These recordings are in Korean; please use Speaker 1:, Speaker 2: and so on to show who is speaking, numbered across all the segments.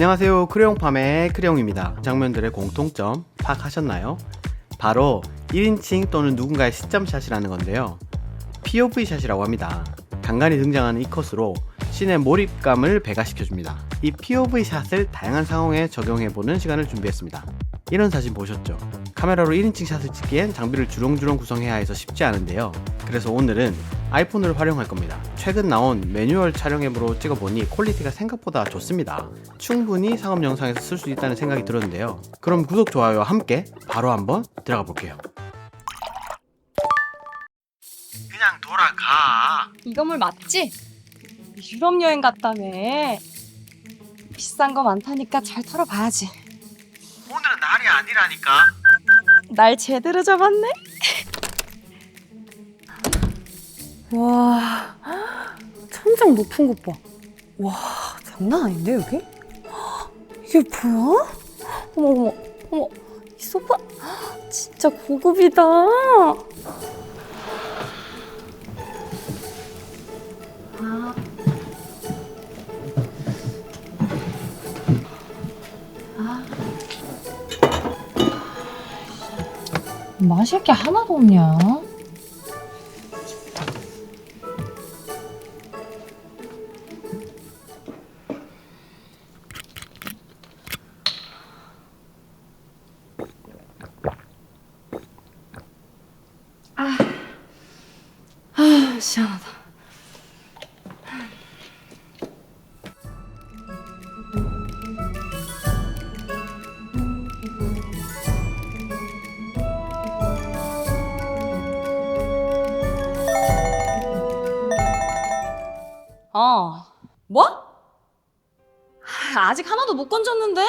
Speaker 1: 안녕하세요. 크레용팜의 크레용입니다. 장면들의 공통점 파악하셨나요? 바로 1인칭 또는 누군가의 시점샷이라는 건데요. POV 샷이라고 합니다. 간간히 등장하는 이 컷으로 씬의 몰입감을 배가시켜줍니다. 이 POV 샷을 다양한 상황에 적용해보는 시간을 준비했습니다. 이런 사진 보셨죠? 카메라로 1인칭 샷을 찍기엔 장비를 주렁주렁 구성해야 해서 쉽지 않은데요. 그래서 오늘은 아이폰을 활용할 겁니다. 최근 나온 매뉴얼 촬영 앱으로 찍어보니 퀄리티가 생각보다 좋습니다. 충분히 상업 영상에서 쓸 수 있다는 생각이 들었는데요. 그럼 구독, 좋아요와 함께 바로 한번 들어가 볼게요. 그냥 돌아가.
Speaker 2: 이 건물 맞지? 유럽 여행 갔다며. 비싼 거 많다니까 잘 털어봐야지.
Speaker 1: 오늘은 날이 아니라니까.
Speaker 2: 날 제대로 잡았네.
Speaker 3: 와, 천장 높은 것 봐. 와, 장난 아닌데 여기? 이게 뭐야? 어머 어머 어머, 이 소파 진짜 고급이다.
Speaker 2: 마실 게 하나도 없냐? 시원하다. 어. 뭐? 아, 아직 하나도 못 건졌는데?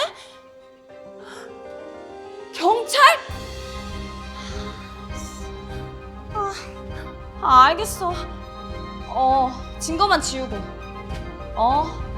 Speaker 2: 경찰? 아, 알겠어. 어, 증거만 지우고. 어.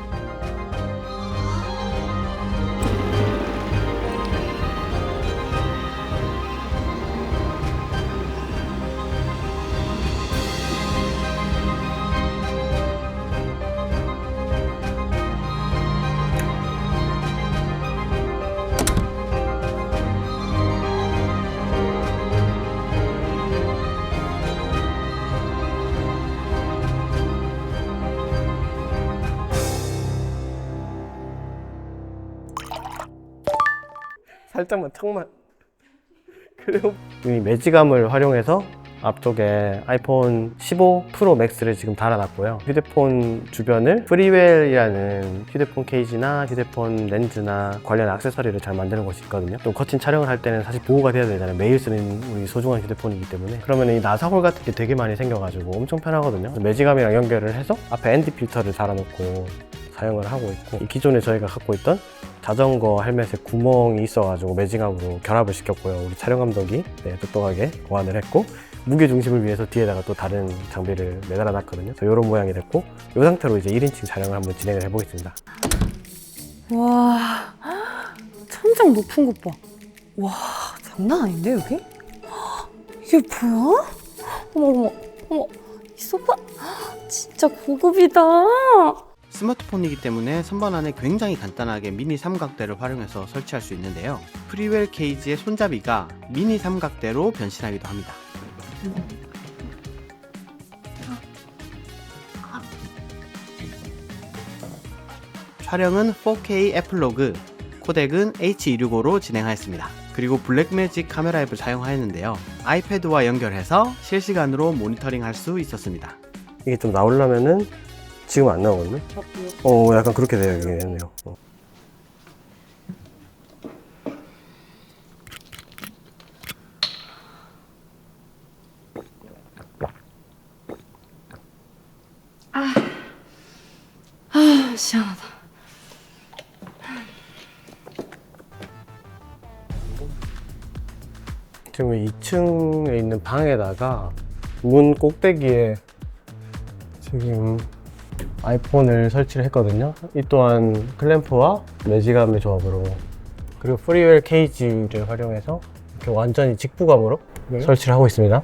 Speaker 4: 살짝만 턱만. 그래요 이 매지감을 활용해서 앞쪽에 아이폰 15 프로 맥스를 지금 달아놨고요. 휴대폰 주변을 프리웰이라는 휴대폰 케이지나 휴대폰 렌즈나 관련 액세서리를 잘 만드는 곳이 있거든요. 또 거친 촬영을 할 때는 사실 보호가 돼야 되잖아요. 매일 쓰는 우리 소중한 휴대폰이기 때문에. 그러면 이 나사홀 같은 게 되게 많이 생겨가지고 엄청 편하거든요. 매지감이랑 연결을 해서 앞에 ND 필터를 달아놓고 사용을 하고 있고 이 기존에 저희가 갖고 있던 자전거 헬멧에 구멍이 있어가지고 매직압으로 결합을 시켰고요. 우리 촬영 감독이 네, 똑똑하게 보완을 했고 무게 중심을 위해서 뒤에다가 또 다른 장비를 매달아 놨거든요. 이런 모양이 됐고 이 상태로 이제 1인칭 촬영을 한번 진행을 해보겠습니다.
Speaker 3: 와, 천장 높은 것 봐. 와, 장난 아닌데 여기? 이게 뭐야? 어머 어머 어머, 이 소파 진짜 고급이다.
Speaker 1: 스마트폰이기 때문에 선반 안에 굉장히 간단하게 미니 삼각대를 활용해서 설치할 수 있는데요. 프리웰 케이지의 손잡이가 미니 삼각대로 변신하기도 합니다. 촬영은 4K 애플로그, 코덱은 H265로 진행하였습니다. 그리고 블랙매직 카메라 앱을 사용하였는데요. 아이패드와 연결해서 실시간으로 모니터링 할 수 있었습니다.
Speaker 4: 이게 좀 나오려면은 지금 안 나오거든요. 어, 약간 그렇게 되겠네요. 어.
Speaker 2: 아, 시원하다.
Speaker 4: 지금 2층에 있는 방에다가 문 꼭대기에 지금 아이폰을 설치를 했거든요. 이 또한 클램프와 매지감의 조합으로 그리고 프리웰 케이지를 활용해서 이렇게 완전히 직부감으로 설치를 하고 있습니다.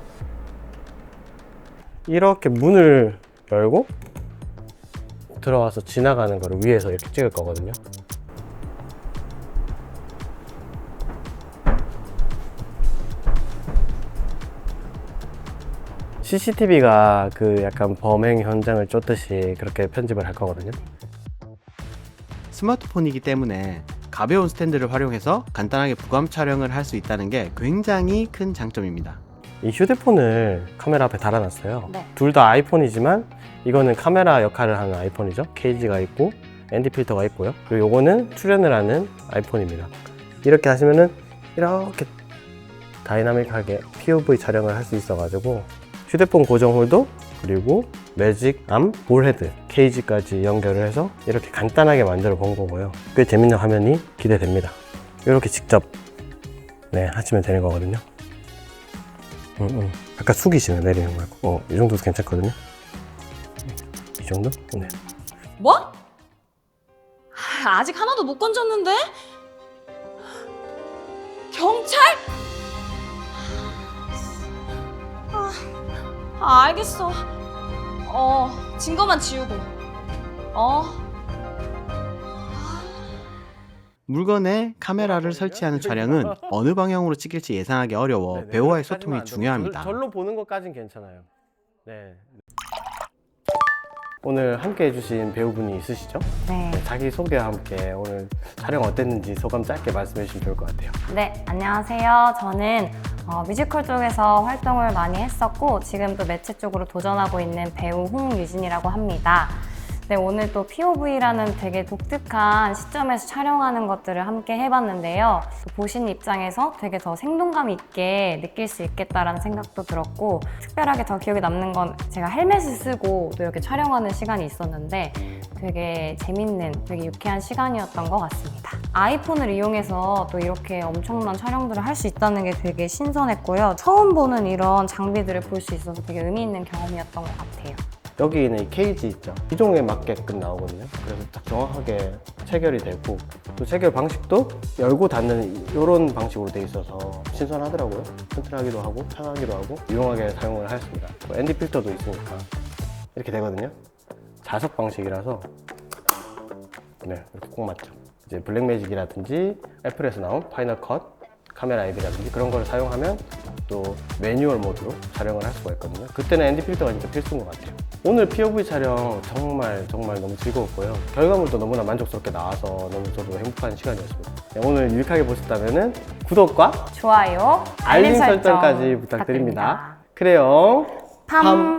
Speaker 4: 이렇게 문을 열고 들어와서 지나가는 거를 위에서 이렇게 찍을 거거든요. CCTV가 그 약간 범행 현장을 쫓듯이 그렇게 편집을 할 거거든요.
Speaker 1: 스마트폰이기 때문에 가벼운 스탠드를 활용해서 간단하게 부감 촬영을 할 수 있다는 게 굉장히 큰 장점입니다.
Speaker 4: 이 휴대폰을 카메라 앞에 달아놨어요.
Speaker 3: 네.
Speaker 4: 둘 다 아이폰이지만 이거는 카메라 역할을 하는 아이폰이죠. 케이지가 있고 ND 필터가 있고요. 그리고 요거는 출연을 하는 아이폰입니다. 이렇게 하시면은 이렇게 다이나믹하게 POV 촬영을 할 수 있어가지고 휴대폰 고정 홀더 그리고 매직 암 볼헤드 케이지까지 연결을 해서 이렇게 간단하게 만들어 본 거고요. 꽤 재밌는 화면이 기대됩니다. 이렇게 직접 네 하시면 되는 거거든요. 음, 음. 아까 숙이시네 내리는 거 말고 어, 이 정도도 괜찮거든요 이 정도? 네
Speaker 2: 뭐? 아, 아직 하나도 못 건졌는데? 경찰? 아, 알겠어. 어, 증거만 지우고. 어.
Speaker 1: 물건에 카메라를 설치하는 촬영은 어느 방향으로 찍힐지 예상하기 어려워
Speaker 4: 네네.
Speaker 1: 배우와의
Speaker 4: 그렇게
Speaker 1: 소통이 중요합니다.
Speaker 4: 절, 절로 보는 것까진 괜찮아요 네 오늘 함께 해주신 배우분이 있으시죠?
Speaker 3: 네.
Speaker 4: 자기 소개와 함께 오늘 촬영 어땠는지 소감 짧게 말씀해 주시면 좋을 것 같아요
Speaker 3: 네, 안녕하세요. 저는 어, 뮤지컬 쪽에서 활동을 많이 했었고 지금 또 매체 쪽으로 도전하고 있는 배우 홍유진이라고 합니다. 네, 오늘 또 POV라는 되게 독특한 시점에서 촬영하는 것들을 함께 해봤는데요. 또 보시는 입장에서 되게 더 생동감 있게 느낄 수 있겠다라는 생각도 들었고 특별하게 더 기억에 남는 건 제가 헬멧을 쓰고 또 이렇게 촬영하는 시간이 있었는데 되게 재밌는, 되게 유쾌한 시간이었던 것 같습니다. 아이폰을 이용해서 또 이렇게 엄청난 촬영들을 할 수 있다는 게 되게 신선했고요. 처음 보는 이런 장비들을 볼 수 있어서 되게 의미 있는 경험이었던 것 같아요.
Speaker 4: 여기는 이 케이지 있죠? 이동에 맞게끔 나오거든요. 그래서 딱 정확하게 체결이 되고 또 체결 방식도 열고 닫는 이런 방식으로 돼 있어서 신선하더라고요. 튼튼하기도 하고 편하기도 하고 유용하게 사용을 하였습니다. 또 ND 필터도 있으니까 이렇게 되거든요. 자석 방식이라서 네 이렇게 꼭 맞죠. 이제 블랙매직이라든지 애플에서 나온 파이널 컷 카메라 앱이라든지 그런 걸 사용하면 또 매뉴얼 모드로 촬영을 할 수가 있거든요. 그때는 ND 필터가 진짜 필수인 것 같아요. 오늘 POV 촬영 정말 정말 너무 즐거웠고요. 결과물도 너무나 만족스럽게 나와서 너무 저도 행복한 시간이었습니다. 네, 오늘 유익하게 보셨다면 구독과
Speaker 3: 좋아요,
Speaker 4: 알림 설정까지 부탁드립니다. 그래요.
Speaker 3: 팜.